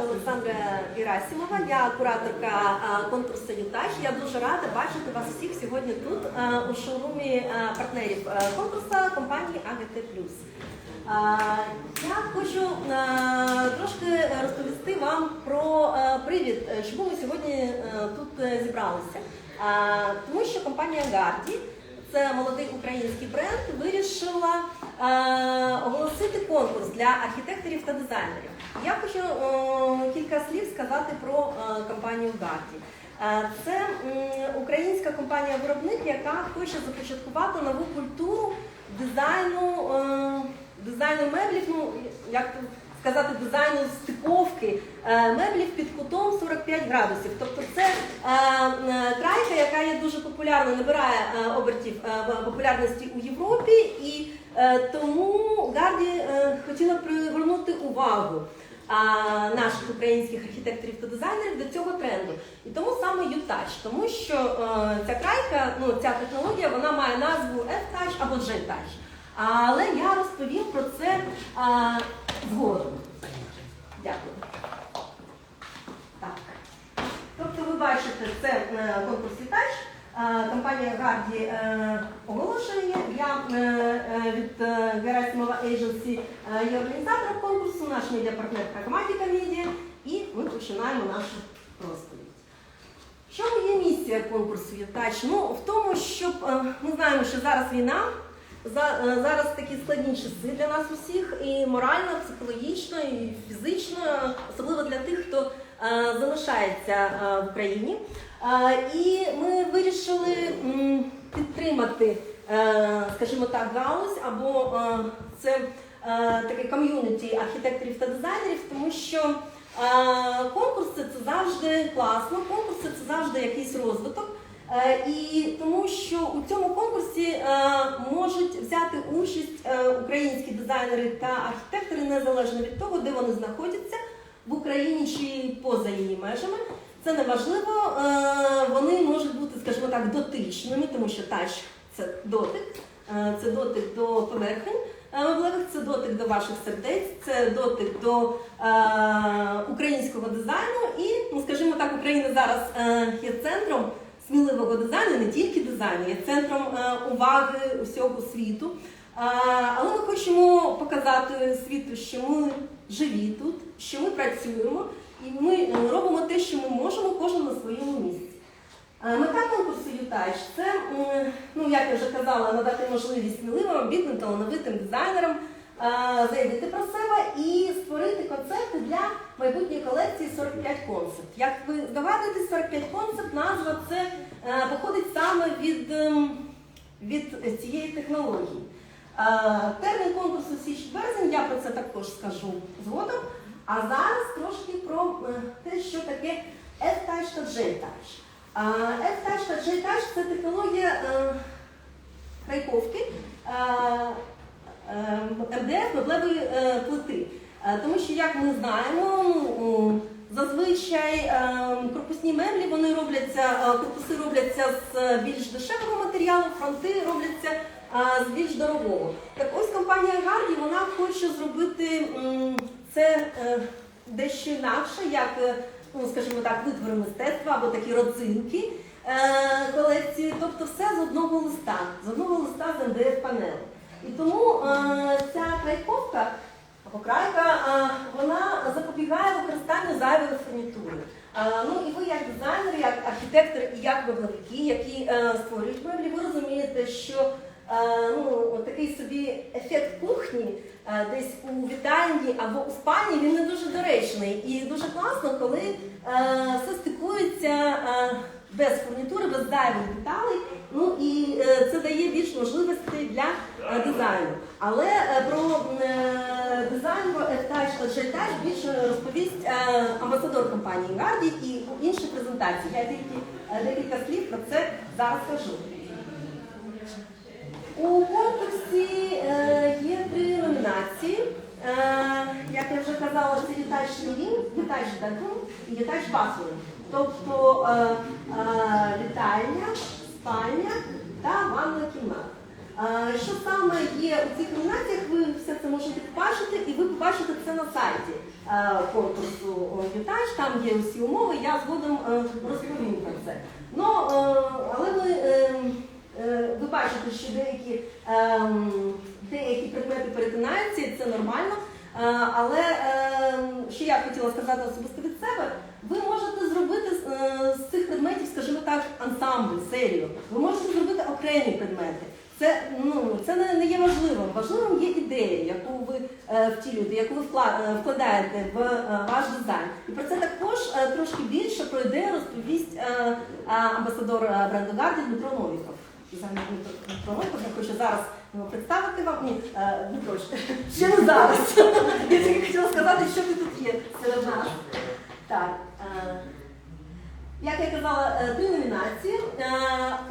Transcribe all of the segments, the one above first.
звати Олександра Герасимова, я кураторка конкурсу «Ютач». Я дуже рада бачити вас всіх сьогодні тут у шоурумі партнерів конкурсу компанії АГТ+. А, Я хочу трошки розповісти вам про привід, е, чому ми сьогодні тут е, зібралися. Тому що компанія Гарді це молодий український бренд, вирішила е, оголосити конкурс для архітекторів та дизайнерів. Я хочу е, кілька слів сказати про е, компанію Гарді. Е, це українська компанія-виробник, яка хоче започаткувати нову культуру дизайну, е, дизайну меблів, ну як сказати, дизайну стиковки е, меблів під кутом 45 градусів. Тобто це е, е, крайка, яка є дуже популярною, набирає е, обертів е, популярності у Європі, і е, тому Гарді е, хотіла привернути увагу наших українських архітекторів та дизайнерів до цього тренду. І тому саме U-Touch, тому що е, ця крайка, ну ця технологія, вона має назву F-Touch або G-Touch. Але я розповім про це згодом. Дякую. Так. Тобто ви бачите, це е, конкурс «Вітач». Е, Компанія Гарді е, оголошує. Я е, від Герасимова Agency е, є організатором конкурсу, наш медіапартнер Прагматика Медіа, і ми починаємо нашу розповідь. Чому є місія конкурсу «Ютач»? Ну, в тому, щоб ми знаємо, що зараз війна, за- зараз такі складні часи для нас усіх, і морально, психологічно, і фізично, особливо для тих, хто залишається в Україні. І ми вирішили підтримати, е, скажімо так, галузь або е, це е, таке ком'юніті архітекторів та дизайнерів, тому що Конкурси це завжди класно, конкурси це завжди якийсь розвиток. І тому що у цьому конкурсі можуть взяти участь українські дизайнери та архітектори незалежно від того, де вони знаходяться в Україні чи поза її межами. Це не важливо. е, Вони можуть бути, скажімо так, дотичними, тому що тач це дотик, е, це дотик до поверхень. Меблевих це дотик до ваших сердець, це дотик до е, українського дизайну. І, ну скажімо так, Україна зараз є центром сміливого дизайну, не тільки дизайну, є центром уваги усього світу. Але ми хочемо показати світу, що ми живі тут, що ми працюємо, і ми е, робимо те, що ми можемо, кожен на своєму місці. Мета конкурсу «Ютач» – це, ну як я вже казала, надати можливість сміливим, амбітним, талановитим дизайнерам заявити про себе і створити концепти для майбутньої колекції 45 концепт. Як ви здогадуєтесь, 45 концепт, назва це е, походить саме від, ем, від цієї технології. Термін конкурсу січ-березень, я про це також скажу згодом. А зараз трошки про е, те, що таке F-Touch та J-Touch. А, F-Touch та J-Touch – це технологія крайковки е, МДФ меблевої е, плити. Е, тому що, як ми знаємо, ну, зазвичай корпусні меблі вони робляться, корпуси робляться з більш дешевого матеріалу, фронти робляться з більш дорогого. Так ось компанія Гарді вона хоче зробити це е, дещо інакше, як, е, ну, скажімо так, витвори мистецтва або такі родзинки е, колекції, тобто все з одного листа, з одного листа з МДФ панелі. І тому ця крайковка або крайка, вона запобігає використанню зайвої фурнітури. Ну і ви, як дизайнер, як архітектор і як меблевики, які створюють меблі, ви розумієте, що ну, от такий собі ефект кухні е, десь у вітальні або у спальні він не дуже доречний. І дуже класно, коли е, все стикується е, без фурнітури, без зайвих деталей. Ну і е, це дає більш можливостей для е, дизайну. Але е, про е, дизайн про J-Touch більше розповість е, амбасадор компанії Гарді і у іншій презентації. Я тільки е, декілька слів про це зараз скажу. У конкурсі е, є три номінації. Е, як я вже казала, це Ютач Living, Ютач Bedroom і Ютач Bathroom. Тобто е, е, спальня та ванна кімната. Що саме є у цих номінаціях, ви все це можете побачити, і ви побачите це на сайті конкурсу Ютаж, там є усі умови, я згодом розповім про це. Ну, але е, ви бачите, що деякі, ем, деякі предмети перетинаються, це нормально. Е, Але е, що я хотіла сказати особисто від себе, ви можете зробити з- е, цих предметів, скажімо так, ансамбль, серію. Ви можете зробити окремі предмети. Це, ну, це не, не є важливим. Важливим є ідея, яку ви е, втілюєте, яку ви е, вкладаєте в е, ваш дизайн. І про це також е, трошки більше про ідею розповість е, е, амбасадор е, бренду Гарді Дмитро Новіков. Дизайнер Дмитро я хочу зараз його представити вам. Ні, е, Дмитро, ще- не зараз. Я тільки хотіла сказати, що ви тут є серед нас. Так. е, як я казала, е, три номінації. Е,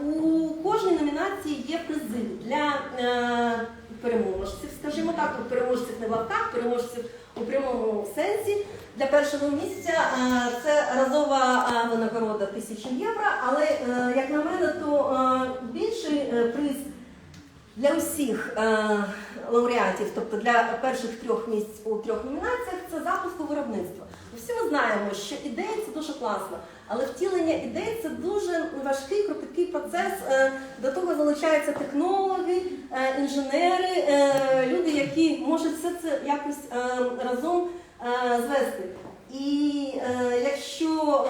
У кожній номінації є призи для е, переможців, скажімо так, переможців не в лапках, переможців у прямому сенсі. Для першого місця е, це разова е, винагорода тисячі євро, але е, як на мене, то більший приз для усіх лауреатів, тобто для перших трьох місць у трьох номінаціях, це запуск у виробництво. Всі ми знаємо, що ідея це дуже класно, але втілення ідей це дуже важкий, кропіткий процес. Е, До того залучаються технологи, е, інженери, е, люди, які можуть все це якось разом звести. І якщо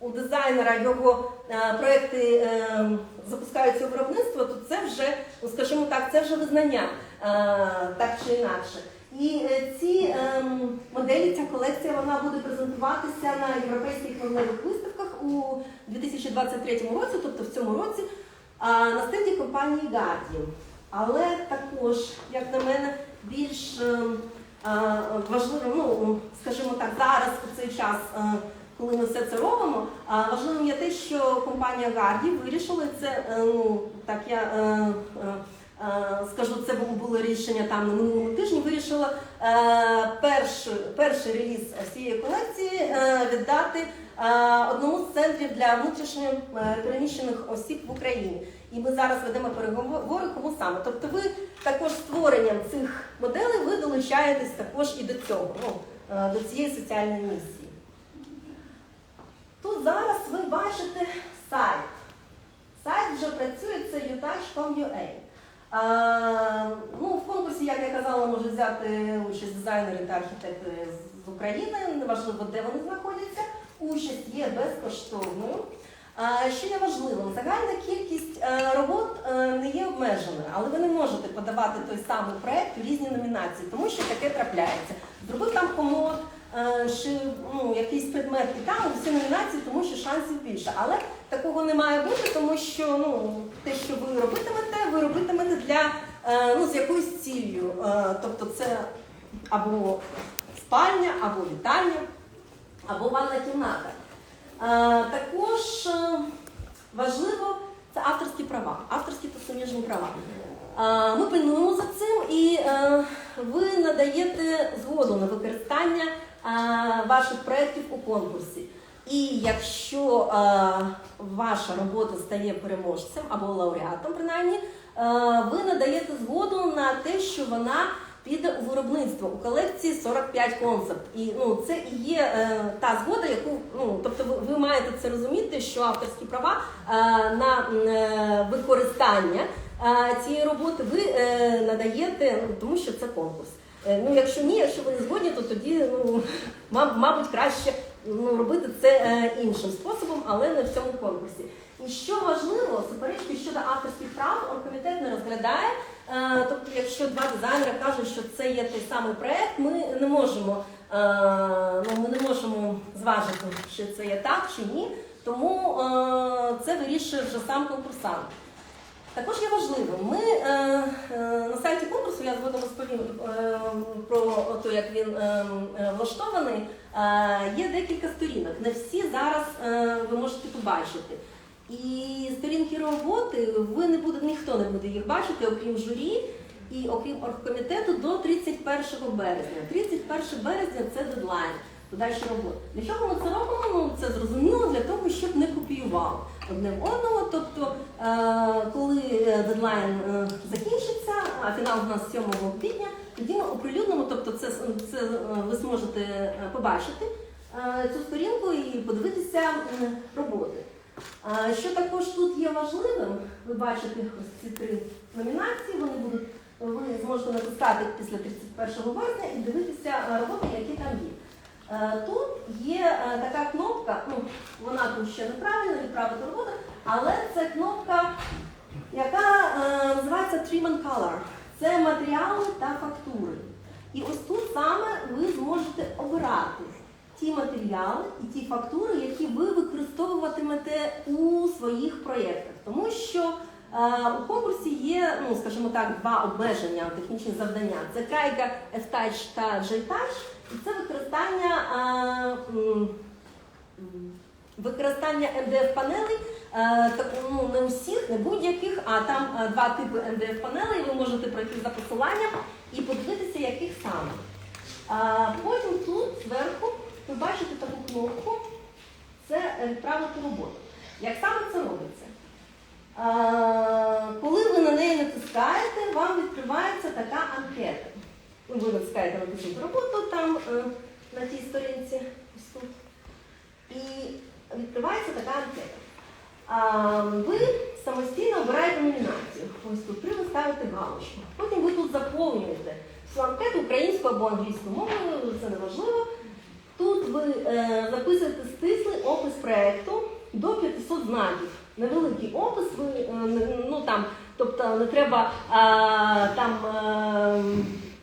у дизайнера його проекти запускаються у виробництво, то це вже, ну скажімо так, це вже визнання так чи інакше. І е, ці ем, моделі, ця колекція, вона буде презентуватися на європейських модельних виставках у 2023 році, тобто в цьому році, на стенді компанії Guardian. Але також, як на мене, більш ем, важливим, ну скажімо так, зараз у цей час. е, коли ми все це робимо, важливим є те, що компанія Гарді вирішила це. е, Ну так я е, е, скажу, це було- рішення там на минулому тижні. Вирішила е, перший, перший реліз всієї колекції е, віддати е, одному з центрів для внутрішньо е, переміщених осіб в Україні. І ми зараз ведемо переговори, кому саме. Тобто, ви також створенням цих моделей ви долучаєтесь також і до цього, ну, е, до цієї соціальної місії. Тут зараз ви бачите сайт. Сайт вже працює, це utouch.com.ua. Ну, в конкурсі, як я казала, можуть взяти участь дизайнери та архітектори з України, неважливо, де вони знаходяться. Участь є безкоштовною. Що є важливим, загальна кількість е, робот е, не є обмеженою, але ви не можете подавати той самий проект у різні номінації, тому що таке трапляється. Зробив там комод, чи ну, якийсь предмет там у всі номінації, тому що шансів більше. Але такого не має бути, тому що ну, те, що ви робитимете, ви робитимете для е, ну, з якоюсь ціллю. Е, тобто це або спальня, або вітальня, або ванна кімната. Е, Також е, важливо це авторські права, авторські та суміжні права. Е, Ми пильнуємо за цим і е, ви надаєте згоду на використання е, ваших проєктів у конкурсі. І якщо ваша робота стає переможцем або лауреатом, принаймні, ви надаєте згоду на те, що вона піде у виробництво у колекції 45 концепт. І ну це і є е, та згода, яку ну тобто ви, ви маєте це розуміти, що авторські права е, на е, використання е, цієї роботи ви е, надаєте, ну тому що це конкурс. Е, Ну, якщо ні, якщо ви не згодні, то тоді ну маб- мабуть краще ну, робити це е, іншим способом, але не в цьому конкурсі. І що важливо, суперечки щодо авторських прав оргкомітет не розглядає. Е, Тобто, якщо два дизайнери кажуть, що це є той самий проект, ми не можемо, ну, ми не можемо зважити, чи це є так чи ні. Тому це вирішує вже сам конкурсант. Також є важливим. Ми е, е, на сайті конкурсу, я згодом розповім е, про те, як він е, е, влаштований. Е, є декілька сторінок. Не всі зараз е, ви можете побачити. І сторінки роботи ви не буде, ніхто не буде їх бачити, окрім журі і окрім оргкомітету до 31 березня. 31 березня це дедлайн. подальшої роботи. Для чого ми це робимо? Ну це зрозуміло для того, щоб не копіювали одне одного. Тобто, е, коли е, дедлайн е, закінчиться, а фінал у нас 7 квітня, тоді ми оприлюднимо, тобто це, це ви зможете побачити цю сторінку і подивитися роботи. Що також тут є важливим, ви бачите ось ці три номінації, вони будуть, ви зможете натискати після 31 вересня і дивитися роботи, які там є. Е, Тут є е, така кнопка, ну вона тут ще неправильно, відправити роботу, але це кнопка, яка е, називається Trim and Color. Це матеріали та фактури. І ось тут саме ви зможете обирати ті матеріали і ті фактури, які ви використовуватимете у своїх проєктах. Тому що у конкурсі є, ну скажімо так, два обмеження технічні завдання: це крайка F-Touch та J-Touch, це використання. е, Використання МДФ-панелей, е, ну, не усіх, не будь-яких, а там е, два типи МДФ-панелей, ви можете пройти за посиланням і подивитися, яких саме. Потім тут зверху ви бачите таку кнопку це е, відправити роботу. Як саме це робиться? Коли ви на неї натискаєте, вам відкривається така анкета. Ну, Ви натискаєте написати роботу там е, на тій сторінці, ось тут. І відкривається така анкета. Ви самостійно обираєте номінацію. Ось тут три ви ставите галочку. Потім ви тут заповнюєте цю анкету українською або англійською мовою, це не важливо. Тут ви е, записуєте стислий опис проєкту до 500 знаків. Невеликий опис, ви, е, ну, там, тобто не треба там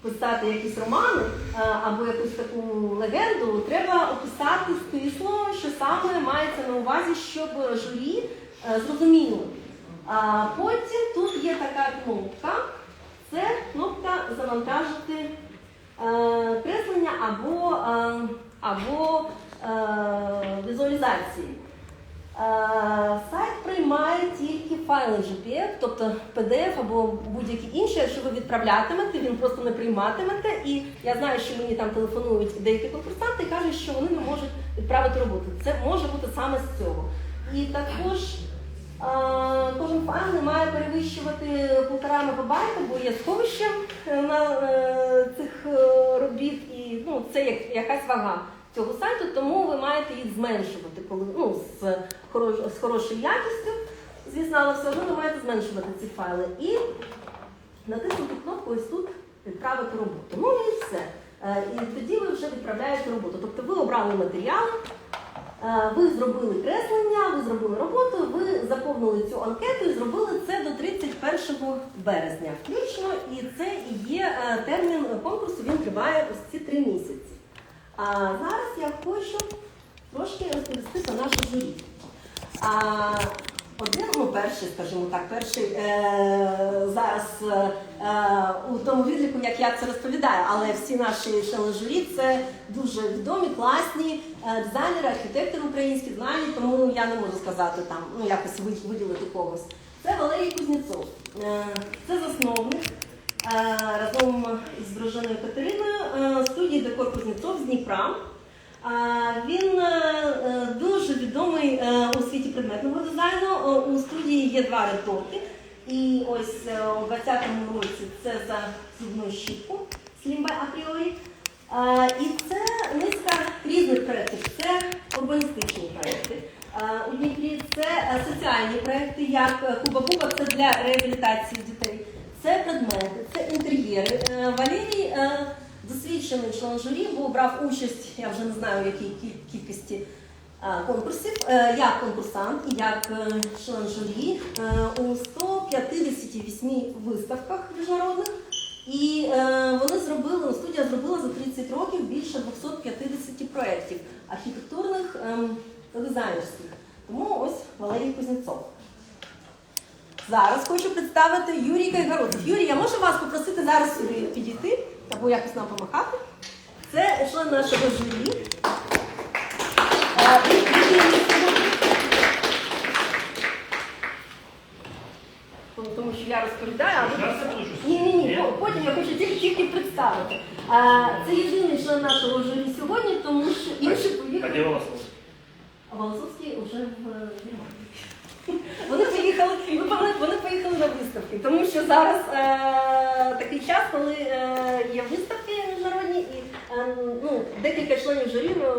писати якісь романи е, або якусь таку легенду. Треба описати стисло, що саме мається на увазі, щоб журі е, зрозуміло. А потім тут є така кнопка. Це кнопка завантажити креслення або, е, або е, візуалізації. Сайт приймає тільки файли GPF, тобто PDF або будь-які інші. Якщо ви відправлятимете, він просто не прийматимете. І я знаю, що мені там телефонують деякі конкурсанти і кажуть, що вони не можуть відправити роботу. Це може бути саме з цього. І також е, кожен файл не має перевищувати полтора мегабайта, бо є сховище е, на е, цих е, робіт, і ну, це як якась вага цього сайту, тому ви маєте їх зменшувати, коли ну, з, хорош, з хорошою якістю, звісно, ви маєте зменшувати ці файли. І натиснути кнопку ось тут відправити роботу. Ну і все. Е, І тоді ви вже відправляєте роботу. Тобто ви обрали матеріали, е, ви зробили креслення, ви зробили роботу, ви заповнили цю анкету і зробили це до 31 березня. Включно, і це і є е, термін конкурсу, він триває ось ці три місяці. А зараз я хочу трошки розповісти про нашу журі. А, один, ну перший, скажімо так, перший е, зараз е, у тому відліку, як я це розповідаю, але всі наші журі це дуже відомі, класні е, дизайнери, архітектори українські знані, тому я не можу сказати там, ну якось виділити когось. Це Валерій Кузнєцов, е, це засновник разом із дружиною Катериною е, студії Декор Кузнєцов з Дніпра. Він е, е, дуже відомий е, у світі предметного дизайну. Е, У студії є два редоки. І ось е, у 20-му році це за зубну щітку Slim by Appriori. І це низка різних проєктів. Це урбаністичні проєкти. У Дніпрі це е, соціальні проєкти, як е, Куба Куба, це для реабілітації дітей. Це предмети, інтер'єри. Е, Валерій е, досвідчений член журі, бо брав участь, я вже не знаю, в якій кількості е, конкурсів, як конкурсант і як член журі у 158 виставках міжнародних. І вони зробили, студія зробила за 30 років більше 250 проєктів архітектурних ем, та дизайнерських. Тому ось Валерій Кузнєцов. Зараз хочу представити Юрій Кайгородцев. Юрій, я можу вас попросити зараз сюди підійти або якось нам помахати. Це член нашого журі. Е, Тому- що я розповідаю, а ви просто... Ні, ні, ні, потім я хочу тільки, тільки представити. А, Це єдиний член нашого журі сьогодні. тому що інші А поїхали. Волосовський вже в е, Германії. Вони поїхали, вони поїхали на виставки, тому що зараз е, такий час, коли е, є виставки міжнародні, і е, ну, декілька членів журі е,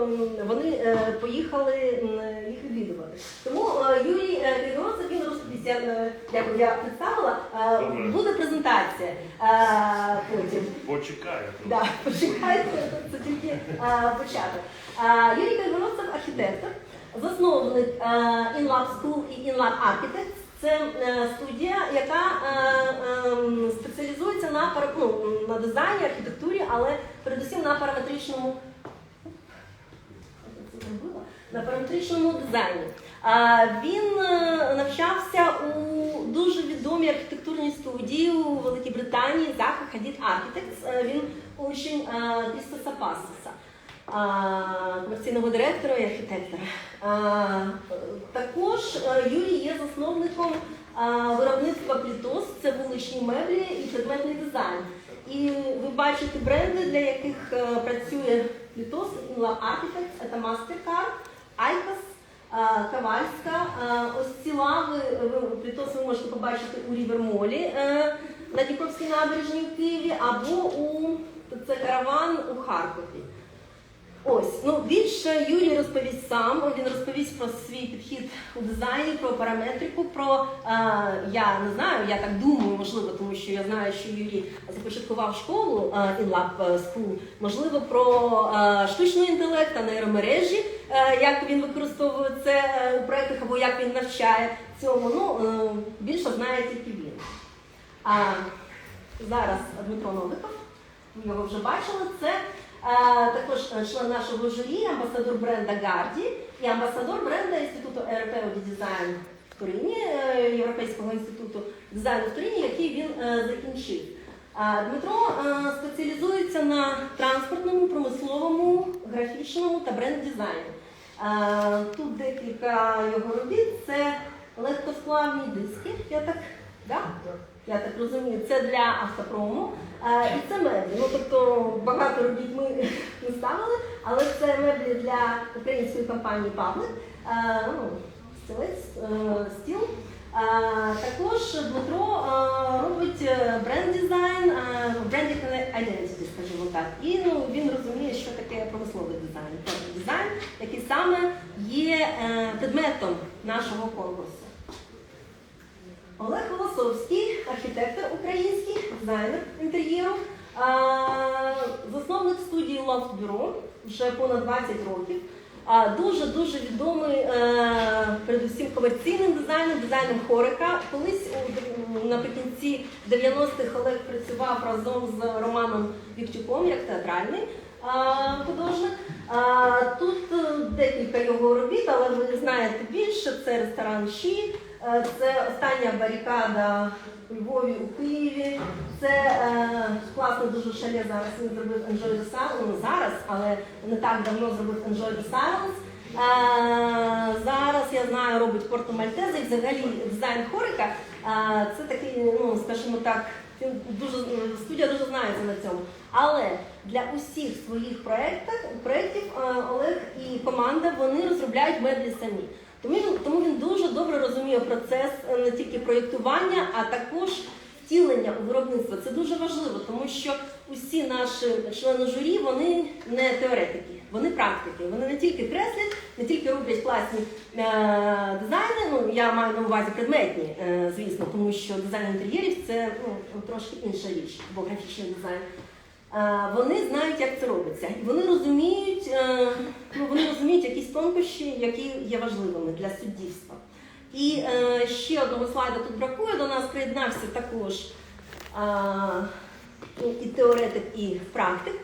вони е, поїхали м, їх відвідувати. Тому е, Юрій е, Григородцев, він розповість, я, е, дякую, я представила, е, Добре. буде презентація е, потім. Почекаю. Да, почекайте, це тільки е, початок. Е, Юрій Кайгородцев архітектор, засновник е, InLab School і InLab Architects. Це е, студія, яка е, спеціалізується на, ну, на дизайні, архітектурі, але передусім на параметричному на параметричному дизайні. Він навчався у дуже відомій архітектурній студії у Великій Британії Заха Хадід Architects. Він учень Крістоса Пассеса, а, комерційного директора і архітектора. Також е, Юрій є засновником виробництва Плітос, це вуличні меблі і предметний дизайн. І ви бачите бренди, для яких е, працює Плітос, Inlab Architects, це MasterCard, Айкос, Кавальська. Е, Ось ці лави Плітос ви можете побачити у Рівермолі на Дніпровській набережній в Києві або у це караван у Харкові. Ось, ну більше Юрій розповість сам. Він розповість про свій підхід у дизайні, про параметрику, про е, я не знаю, я так думаю, можливо, тому що я знаю, що Юрій започаткував школу е, InLab School, можливо, про е, штучний інтелект та нейромережі, е, як він використовує це е, у проєктах або як він навчає цьому. Ну е, більше знає тільки він. А зараз Дмитро Новиков, ви його вже бачили. Це е, також е, член нашого журі, амбасадор бренда Гарді і амбасадор бренда Інституту Європейського дизайну в Турині, е, Європейського інституту дизайну в Турині, який він е, закінчив. Дмитро спеціалізується на транспортному, промисловому, графічному та бренд-дизайні. Тут декілька його робіт. Це легкосплавні диски. Я так, да? Я так розумію, це для автопрому. Е, І це меблі. Ну, тобто багато робіт ми не ставили, але це меблі для української компанії Павлик. Е, Ну, стілець, е, стіл. Також Дмитро робить бренд-дизайн, брендінг identity, скажімо так. І ну, він розуміє, що таке промисловий дизайн. Тобто дизайн, який саме є предметом нашого конкурсу. Олег Волосовський, архітектор український, дизайнер інтер'єру, засновник студії Loft Bureau вже понад 20 років. Дуже дуже відомий е, передусім комерційним дизайном, дизайном хорика. Колись наприкінці 90-х Олег працював разом з Романом Віктюком як театральний художник. Тут е, декілька його робіт, але ви знаєте більше. Це ресторан Ші, це остання барикада у Львові, у Києві. Це е, класно дуже шале зараз. Він зробив Enjoy the Silence. Ну, зараз, але не так давно зробив Enjoy the Silence. Е, зараз я знаю, робить Порту Мальтезе і взагалі дизайн хорика. Е, це такий, ну скажімо так, він дуже студія дуже знається на цьому. Але для усіх своїх проєктів, проєктів е, Олег і команда вони розробляють меблі самі. Тому він, дуже добре розуміє процес е, не тільки проєктування, а також втілення у виробництво. Це дуже важливо, тому що усі наші члени журі вони не теоретики, вони практики. Вони не тільки креслять, не тільки роблять класні е, дизайни. Ну я маю на увазі предметні, е, звісно, тому що дизайн інтер'єрів це ну, трошки інша річ, бо графічний дизайн. Вони знають, як це робиться, і вони розуміють, е, ну вони розуміють якісь тонкощі, які є важливими для суддівства. І е, ще одного слайду тут бракує. До нас приєднався також ну, і теоретик, і практик.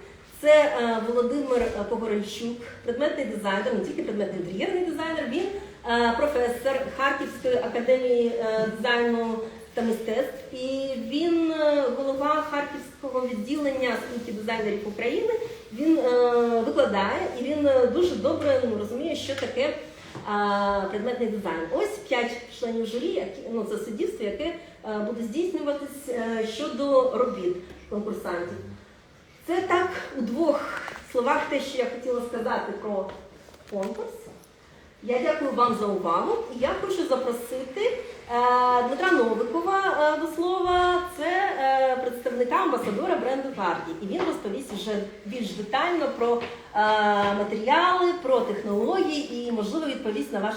Це е, Володимир Погорельчук, предметний дизайнер, не тільки предметний інтер'єрний дизайнер. Він професор Харківської академії дизайну та мистецтв. І він е, голова Харківського відділення спілки дизайнерів України. Він е, викладає і він е, дуже добре ну, розуміє, що таке предметний дизайн. Ось п'ять членів журі, ну це суддівство, яке буде здійснюватись щодо робіт конкурсантів. Це так у двох словах те, що я хотіла сказати про конкурс. Я дякую вам за увагу. Я хочу запросити е, Дмитра Новикова е, до слова. Це е, представника амбасадора бренду Гарді. І він розповість вже більш детально про матеріали, про технології і, можливо, відповість на ваші.